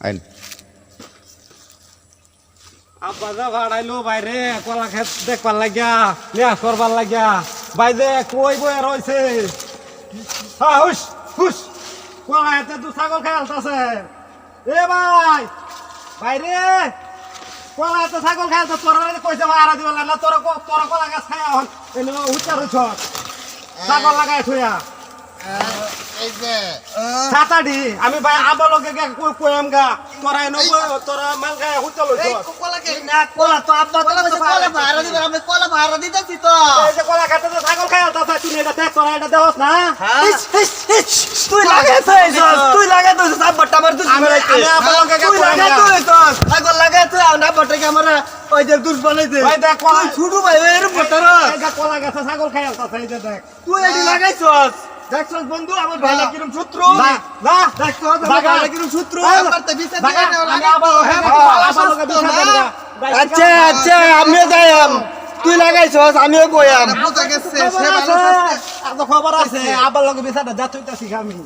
আইন। আব্বা ভাড়াইলো বাইরে কলা খেত দেখবার লাগিয়া লিয়া করবার লাগিয়া। বাইরে কই বয়ে রয়েছে হ্যাঁ হুস হুস কলা এতে তো ছাগল খেলতেছে। এ ভাই বাইরে। কলা এতে ছাগল খেলতে তোরা কইছে ভাড়া দিবার না তোরা ক- তোরা কলা গাছ খাই এখন এনে ছাগল লাগাই থুয়া এই যে সাতাডি আমি ভাই আবার লগে গে কই কইম গা তোরা এনে তোরা মাল গায়ে হুচাল এই হইছ কলা কে? না কলা তো আব্বা তো কলা ভাড়া দিবেন আমি কলা ভাড়া দিতেছি তো। এই যে কলা খাতে ছাগল খাই আলতা তুই এটা দেখ তোরা এটা দেওস না? ইস, ইস, ইস, তুই লাগাইছিস তুই লাগাইছিস আব্বাটা আমার দুষ আমি- বানাইছে আমি আব্বার লগে তুই গেলাম না। লাগাইছিস ছাগল লাগাইছিস আর আব্বাটাকে আমার ওই যে দুষ বানাইছে ভাই দেখ কলা তুই ছোট ভাই এর এই যে কলা গাছে ছাগল খাই আলতা এই যে দেখ। তুই এটি লাগাইছিস। দেখছস বন্ধু আমার ভাইলা কিরম শত্রু? না না দেখছস আমার ভাইলা কিরম শত্রু? আমার তো বিচার বাগা, দিয়ে আমি আবার হ্যাঁ, লগে বিচার দেব না। আচ্ছা আচ্ছা আমিও যাইম তুই লাগাইছস আমিও কইয়াম বুঝা গেছে খবর সে আছে, ভালো আছে এত খবর আছে আবার লগে বিচারটা যা তুইতাছি আমি।